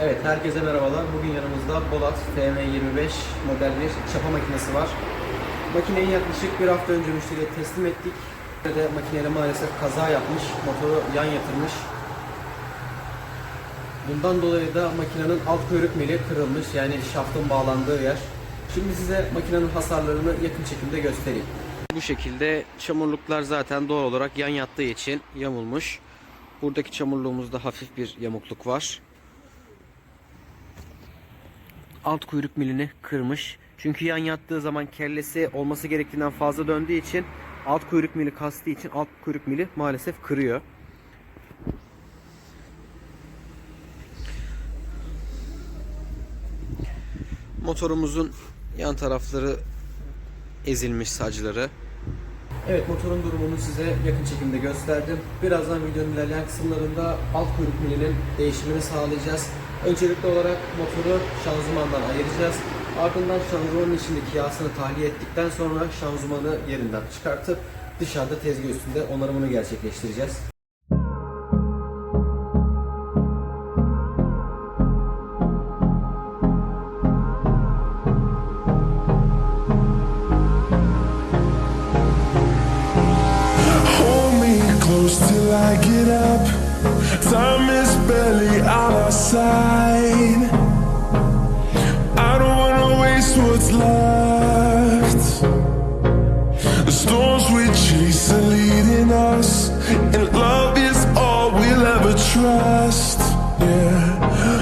Evet, herkese merhabalar. Bugün yanımızda Bolat FM25 model bir çapa makinesi var. Makineyi yaklaşık bir hafta önce müşteriye teslim ettik. De makineyle maalesef kaza yapmış, motoru yan yatırmış. Bundan dolayı da makinenin alt kuyruk mili kırılmış, yani şaftın bağlandığı yer. Şimdi size makinenin hasarlarını yakın çekimde göstereyim. Bu şekilde çamurluklar zaten doğal olarak yan yattığı için yamulmuş. Buradaki çamurluğumuzda hafif bir yamukluk var. Alt kuyruk milini kırmış. Çünkü yan yattığı zaman kellesi olması gerektiğinden fazla döndüğü için alt kuyruk mili kastığı için alt kuyruk mili maalesef kırıyor. Motorumuzun yan tarafları ezilmiş sacları. Evet motorun durumunu size yakın çekimde gösterdim. Birazdan videonun ilerleyen kısımlarında alt kuyruk milinin değişimini sağlayacağız. Öncelikli olarak motoru şanzımandan ayıracağız. Ardından şanzımanın içindeki yağsını tahliye ettikten sonra şanzımanı yerinden çıkartıp dışarıda tezgah üstünde onarımını gerçekleştireceğiz. Till I get up. Trust. Yeah,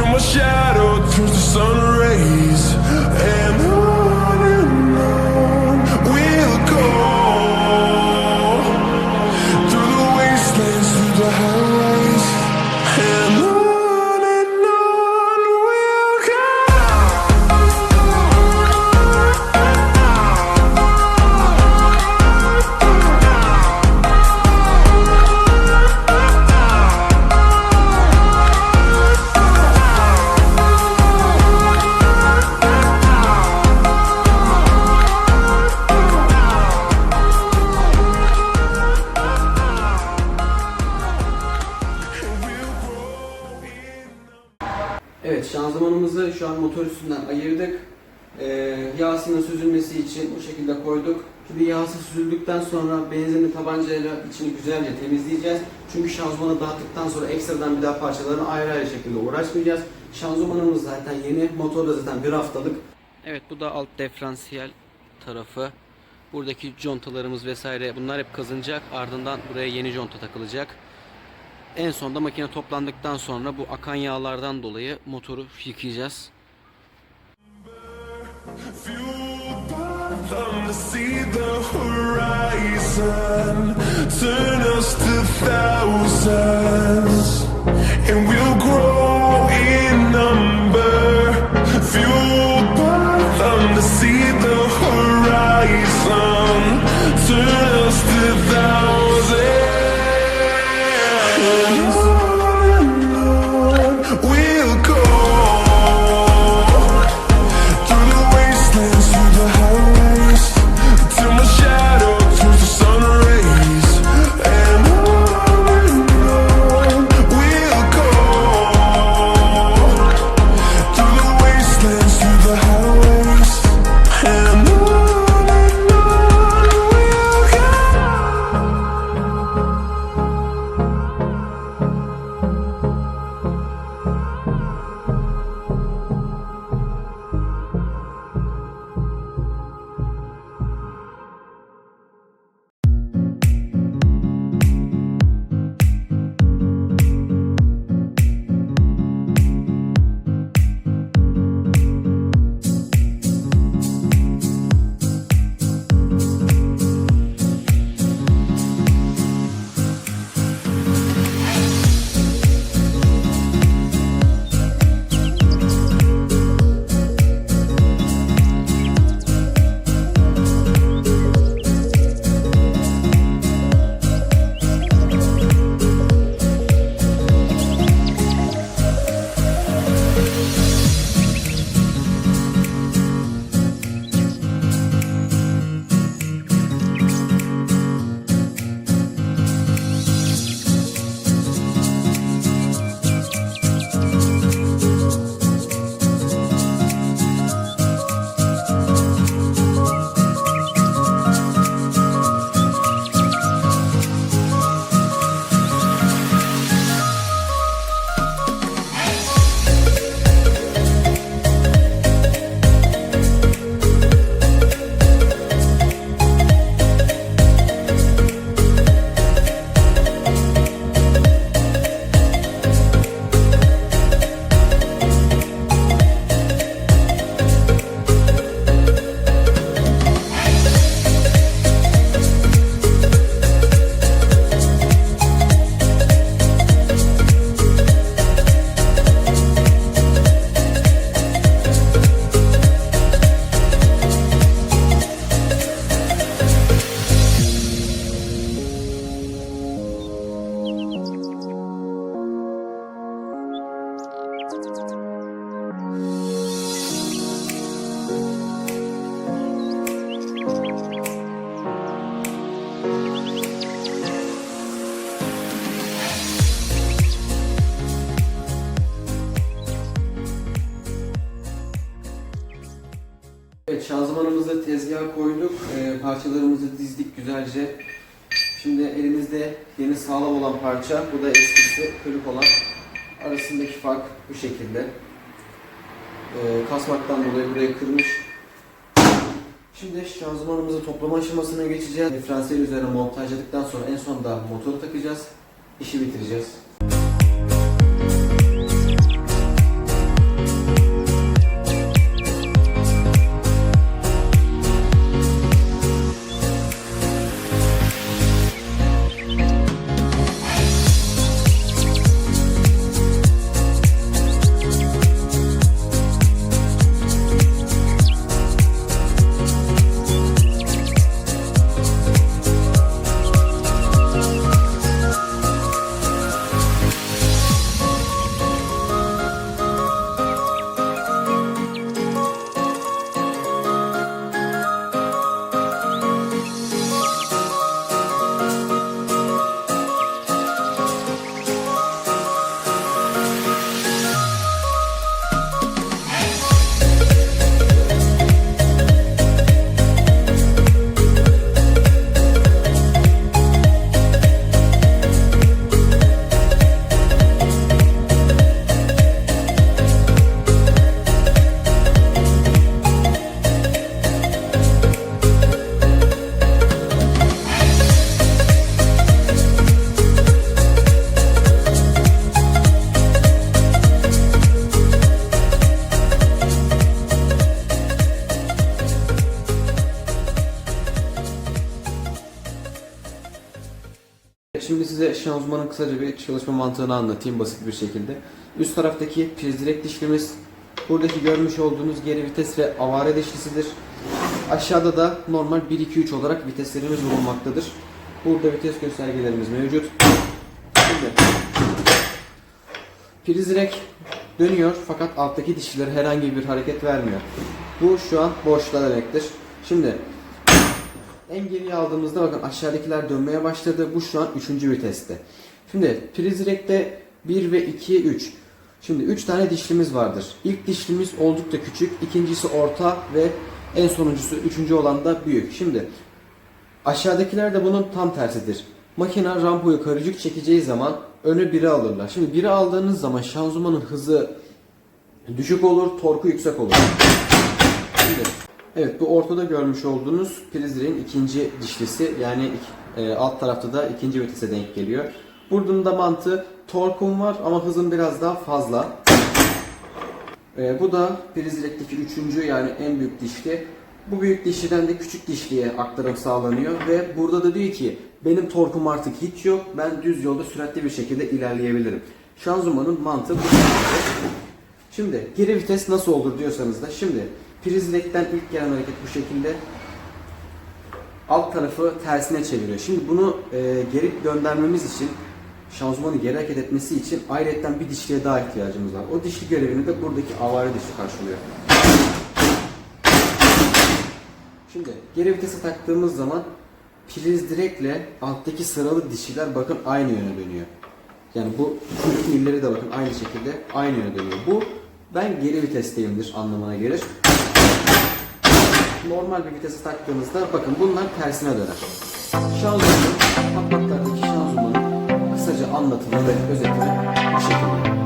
till my shadow turns to sun üstünden ayırdık. Ee, yağsının süzülmesi için bu şekilde koyduk. Şimdi yağsı süzüldükten sonra benzinli tabancayla içini güzelce temizleyeceğiz. Çünkü şanzımanı dağıttıktan sonra ekstradan bir daha parçalarını ayrı ayrı şekilde uğraşmayacağız. Şanzımanımız zaten yeni, motor da zaten bir haftalık. Evet bu da alt diferansiyel tarafı. Buradaki contalarımız vesaire bunlar hep kazınacak. Ardından buraya yeni conta takılacak. En sonda makine toplandıktan sonra bu akan yağlardan dolayı motoru yıkayacağız. To see the horizon, turn us to thousands, and we'll grow şanzımanımızı tezgaha koyduk. Ee, parçalarımızı dizdik güzelce. Şimdi elimizde yeni sağlam olan parça. Bu da eskisi kırık olan. Arasındaki fark bu şekilde. Ee, kasmaktan dolayı burayı kırmış. Şimdi şanzımanımızı toplama aşamasına geçeceğiz. Diferansiyel üzerine montajladıktan sonra en son da motoru takacağız. İşi bitireceğiz. Şanzımanın kısaca bir çalışma mantığını anlatayım basit bir şekilde. Üst taraftaki priz direkt dişlimiz, buradaki görmüş olduğunuz geri vites ve avare dişlisidir. Aşağıda da normal 1-2-3 olarak viteslerimiz bulunmaktadır. Burada vites göstergelerimiz mevcut. Şimdi priz direkt dönüyor fakat alttaki dişliler herhangi bir hareket vermiyor. Bu şu an boşta demektir. Şimdi en geriye aldığımızda bakın aşağıdakiler dönmeye başladı. Bu şu an 3. viteste. Şimdi priz direkte 1 ve 2, 3. Şimdi 3 tane dişlimiz vardır. İlk dişlimiz oldukça küçük, ikincisi orta ve en sonuncusu üçüncü olan da büyük. Şimdi aşağıdakiler de bunun tam tersidir. Makine rampoyu karıcık çekeceği zaman önü 1'e alırlar. Şimdi 1'e aldığınız zaman şanzımanın hızı düşük olur, torku yüksek olur. Şimdi Evet bu ortada görmüş olduğunuz prizlerin ikinci dişlisi yani e, alt tarafta da ikinci vitese denk geliyor. Buradan da mantığı torkum var ama hızım biraz daha fazla. E, bu da priz direkteki üçüncü yani en büyük dişli. Bu büyük dişliden de küçük dişliye aktarım sağlanıyor ve burada da diyor ki benim torkum artık hiç yok ben düz yolda süratli bir şekilde ilerleyebilirim. Şanzımanın mantığı bu. Şimdi geri vites nasıl olur diyorsanız da şimdi priz direkten ilk gelen hareket bu şekilde alt tarafı tersine çeviriyor. Şimdi bunu e, geri göndermemiz için şanzımanı geri hareket etmesi için ayrıca bir dişliye daha ihtiyacımız var. O dişli görevini de buradaki avare dişli karşılıyor. Şimdi geri vitese taktığımız zaman priz direkle alttaki sıralı dişiler bakın aynı yöne dönüyor. Yani bu kuyruk milleri de bakın aynı şekilde aynı yöne dönüyor. Bu ben geri vitesteyimdir anlamına gelir. Normal bir vitese taktığınızda bakın bunlar tersine döner. Şanzımanın, patlaktardaki şanzımanın kısaca anlatımı ve özeti bu şekilde.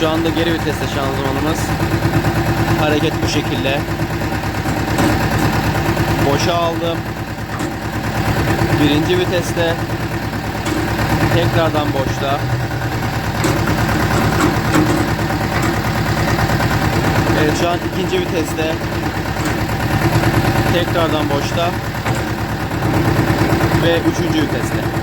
Şu anda geri viteste şanzımanımız. Hareket bu şekilde. Boşa aldım. Birinci viteste. Tekrardan boşta. Evet şu an ikinci viteste. Tekrardan boşta. Ve üçüncü viteste.